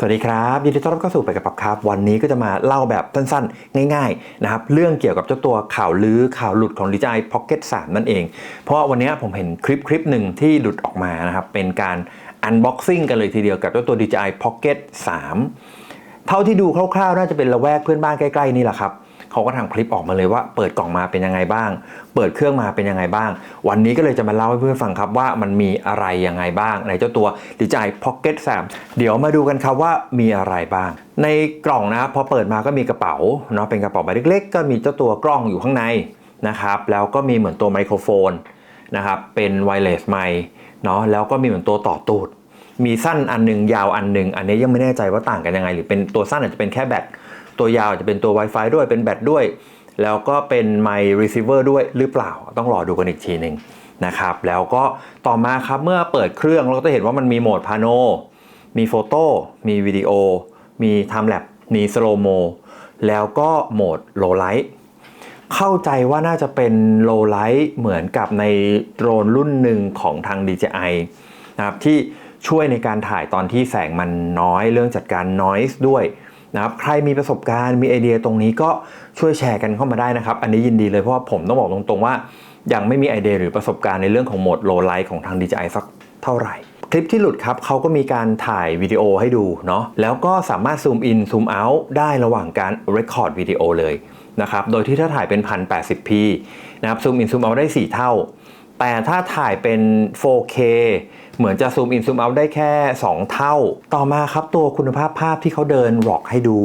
สวัสดีครับยินดีต้อนรับเข้าสู่ไปกับปับครับ วันนี้ก็จะมาเล่าแบบสั้นๆ ง่ายๆนะครับเรื่องเกี่ยวกับเจ้าตัวข่าวลือข่าวหลุดของดีไจพ็อกเก็ตสนั่นเอง เพราะวันนี้ผมเห็นคลิปคลิปหนึ่งที่หลุดออกมานะครับเป็นการอันบ็อกซิ่งกันเลยทีเดียวกับเจ้าตัว DJI Pocket 3 เท่าที่ดูคร่าวๆ น่าจะเป็นละแวกเพื่อนบ้านใกล้ๆนี่แหละครับ เขาก็ทำคลิปออกมาเลยว่า เปิดกล่องมาเป็นยังไงบ้าง เปิดเครื่องมาเป็นยังไงบ้าง วันนี้ก็เลยจะมาเล่าให้เพื่อนฟังครับว่ามันมีอะไรยังไงบ้างในเจ้าตัว DJI Pocket 3เดี๋ยวมาดูกันครับว่ามีอะไรบ้าง ในกล่องนะพอเปิดมาก็มีกระเป๋าเนาะเป็นกระเป๋าใบเล็กๆ ก็มีเจ้าตัวกล้องอยู่ข้างในนะครับแล้วก็มีเหมือนตัวไมโครโฟนนะครับเป็นไวเลสไมค์เนาะแล้วก็มีเหมือนตัวต่อตูด มีสั้นอันหนึ่งยาวอันหนึ่งอันนี้ยังไม่แน่ใจว่าต่างกันยังไง หรือเป็นตัวสั้นอาจจะเป็นแค่แบตตัวยาวอาจจะเป็นตัว Wi-Fi ด้วยเป็นแบตด้วย แล้วก็เป็นไมค์ receiver ด้วยหรือเปล่าต้องรอดูกันอีกทีหนึ่งนะครับแล้วก็ต่อมาครับเมื่อเปิดเครื่องเราก็จะเห็นว่ามันมีโหมดพาโนมีโฟโต้มีวิดีโอ มีไทม์แลปมีสโลโมแล้วก็โหมดโลไลท์เข้าใจว่าน่าจะเป็นโลไลท์เหมือนกับในโดรนรุ่นหนึ่งของทาง DJI นะครับที่ ช่วยในการถ่ายตอนที่แสงมันน้อยเรื่องจัดการ noise ด้วยนะครับใครมีประสบการณ์มีไอเดียตรงนี้ก็ช่วยแชร์กันเข้ามาได้นะครับ อันนี้ยินดีเลยเพราะว่าผมต้องบอกตรงๆว่า ยังไม่มีไอเดียหรือประสบการณ์ในเรื่องของโหมดโลไลท์ของทาง DJI สักเท่าไหร่ คลิปที่หลุดครับเขาก็มีการถ่ายวิดีโอให้ดูเนาะแล้วก็สามารถซูมอินซูมเอาท์ได้ระหว่างการ Record วิดีโอเลยนะครับโดยที่ถ้าถ่ายเป็น 1080p นะครับซูมอินซูมเอาท์ได้ 4 เท่า แต่ถ้าถ่ายเป็น 4K เหมือนจะซูมอินซูมเอาได้แค่ 2 เท่า ต่อมาครับตัวคุณภาพภาพที่เขาเดินหลอกให้ดู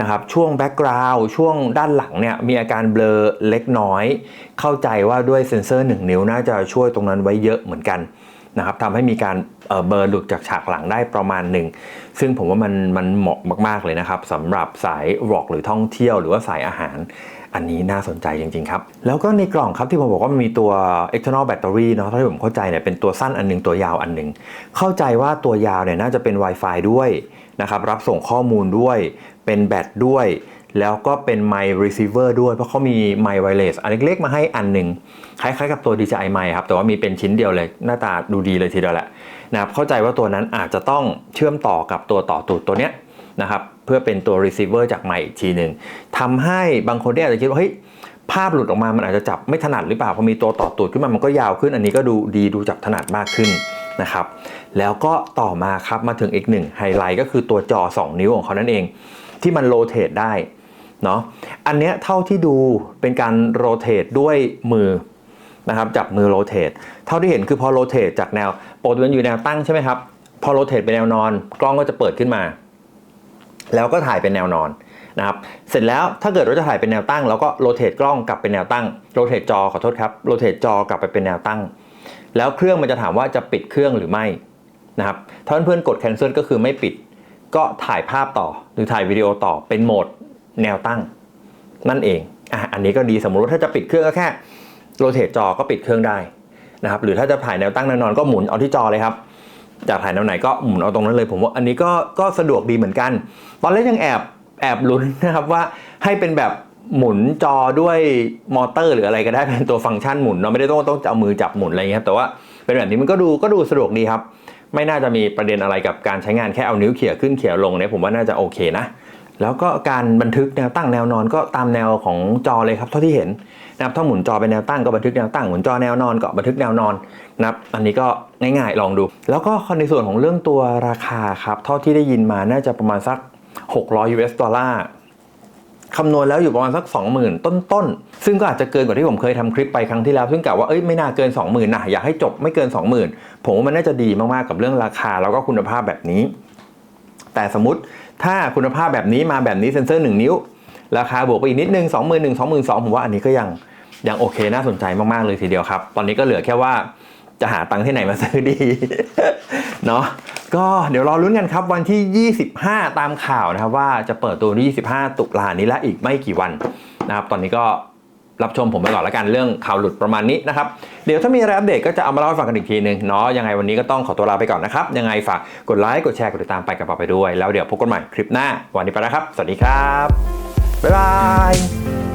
นะครับช่วงแบ็กกราวด์ช่วงด้านหลังเนี่ยมีอาการเบลอเล็กน้อย เข้าใจว่าด้วยเซ็นเซอร์ 1 นิ้วน่าจะช่วยตรงนั้นไว้เยอะเหมือนกัน นะครับทำให้มีการเอ่อเบลอหลุดจากฉากหลังได้ประมาณหนึ่ง ซึ่งผมว่ามันมันเหมาะมากๆเลยนะครับสำหรับสายร็อกหรือท่องเที่ยวหรือว่าสายอาหาร อันนี้น่าสนใจจริงๆครับ แล้วก็ในกล่องครับที่ผมบอกว่ามันมีตัว external battery เนาะถ้าที่ผมเข้าใจเนี่ยเป็นตัวสั้นอันหนึงตัวยาวอันหนึง เข้าใจว่าตัวยาวเนี่ยน่าจะเป็น Wi-Fi ด้วยนะครับรับส่งข้อมูลด้วยเป็นแบตด้วย แล้วก็เป็นไมค์ receiver ด้วย เพราะเขามีไมค์ wireless อันเล็กๆมาให้อันหนึ่งคล้ายๆกับตัว DJI ไมค์ครับ แต่ว่ามีเป็นชิ้นเดียวเลย หน้าตาดูดีเลยทีเดียวแหละนะครับเข้าใจว่าตัวนั้นอาจจะต้องเชื่อมต่อกับตัวต่อตูดตัวเนี้ยนะครับเพื่อเป็นตัว receiver จากไมค์อีกทีหนึ่งทำให้บางคนที่อาจจะคิดว่าเฮ้ยภาพหลุดออกมา มันอาจจะจับไม่ถนัดหรือเปล่า พอมีตัวต่อตูดขึ้นมา มันก็ยาวขึ้น อันนี้ก็ดูดีดูจับถนัดมากขึ้นนะครับ แล้วก็ต่อมาครับ มาถึงอีกหนึ่งไฮไลท์ก็คือตัวจอ 2 นิ้วของเขานั่นเอง ที่มันโรเตทได้ เนาะอันเนี้ยเท่าที่ดูเป็นการโรเตทด้วยมือนะครับจับมือโรเตทเท่าที่เห็นคือพอโรเตทจากแนวปกติมันอยู่แนวตั้งใช่ไหมครับพอโรเตทไปแนวนอน กล้องก็จะเปิดขึ้นมา แล้วก็ถ่ายเป็นแนวนอนนะครับเสร็จแล้วถ้าเกิดว่าจะถ่ายเป็นแนวตั้งแล้วก็โรเตทกล้องกลับเป็นแนวตั้งโรเตทจอขอโทษครับโรเตทจอกลับไปเป็นแนวตั้ง แล้วเครื่องมันจะถามว่าจะปิดเครื่องหรือไม่นะครับถ้าเพื่อนๆกด cancel ก็คือไม่ปิด ก็ถ่ายภาพต่อหรือถ่ายวิดีโอต่อเป็นโหมด แนวตั้งนั่นเองอะอันนี้ก็ดีสมมติว่าถ้าจะปิดเครื่องก็แค่โรเตทจอก็ปิดเครื่องได้นะครับหรือถ้าจะถ่ายแนวตั้งแนวนอนก็หมุนเอาที่จอเลยครับอยากถ่ายแนวไหนก็หมุนเอาตรงนั้นเลย ผมว่าอันนี้ก็ก็สะดวกดีเหมือนกัน ตอนแรกยังแอบแอบลุ้นนะครับว่าให้เป็นแบบหมุนจอด้วยมอเตอร์หรืออะไรก็ได้เป็นตัวฟังก์ชันหมุนเนาไม่ได้ต้องต้องเอามือจับหมุนอะไรเงี้ยครับแต่ว่าเป็นแบบนี้มันก็ดูก็ดูสะดวกดีครับ ไม่น่าจะมีประเด็นอะไรกับการใช้งานแค่เอานิ้วเขี่ยขึ้นเขี่ยลงเนี่ยผมว่าน่าจะโอเคนะ แล้วก็การบันทึกแนวตั้งแนวนอนก็ตามแนวของจอเลยครับเท่าที่เห็นนะครับถ้าหมุนจอเป็นแนวตั้งก็บันทึกแนวตั้งหมุนจอแนวนอนก็บันทึกแนวนอนนะครับอันนี้ก็ง่ายๆลองดู แล้วก็ในส่วนของเรื่องตัวราคาครับเท่าที่ได้ยินมาน่าจะประมาณสัก 600 US ดอลลาร์คำนวณแล้วอยู่ประมาณสัก 20,000 ต้นๆ ซึ่งก็อาจจะเกินกว่าที่ผมเคยทำคลิปไปครั้งที่แล้ว ซึ่งกะว่าเอ้ยไม่น่าเกิน 20,000นะอยากให้จบไม่เกิน 20,000 ผมว่ามันน่าจะดีมากๆกับเรื่องราคาแล้วก็คุณภาพแบบนี้ แต่สมมติ ถ้าคุณภาพแบบนี้มาแบบนี้เซ็นเซอร์ 1 นิ้ว ราคาบวกไปอีกนิดนึง 21,000 2 2 0 0ผมว่าอันนี้ก็ยังยังโอเคน่าสนใจมาก ๆ เลยทีเดียวครับ ตอนนี้ก็เหลือแค่ว่าจะหาตังค์ที่ไหนมาซื้อดีเนาะก็เดี๋ยวรอรุ้นกันครับวันที่ 25 ตามข่าวนะครับว่าจะเปิดตัววันที่25 ตุลานี้และอีกไม่กี่วันนะครับตอนนี้ก็ รับชมผมไปก่อนแล้วกันเรื่องข่าวหลุดประมาณนี้นะครับ เดี๋ยวถ้ามีอะไรอัปเดตก็จะเอามาเล่าให้ฟังกันอีกทีหนึ่งเนาะยังไงวันนี้ก็ต้องขอตัวลาไปก่อนนะครับ ยังไงฝากกดไลค์กดแชร์กดติดตามไปกับเราไปด้วย แล้วเดี๋ยวพบกันใหม่คลิปหน้า วันนี้ไปแล้วครับ สวัสดีครับบ๊ายบาย